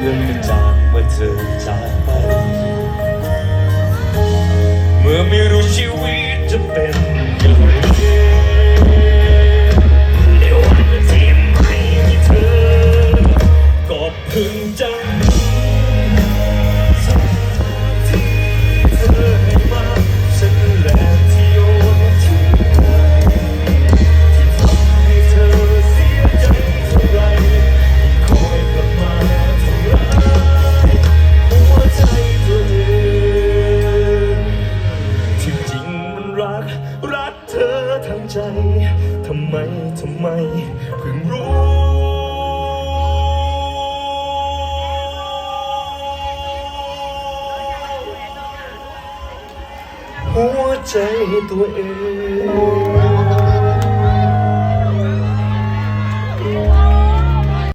เรื่องจะจากเมื่อเธอจากไป เมื่อไม่รู้ชีวิตจะเป็นอย่างไรในวันที่ไม่มีเธอก็พึงจะ ใจทำไมทำไมเพิ่งรู้หัวใจตัวเอง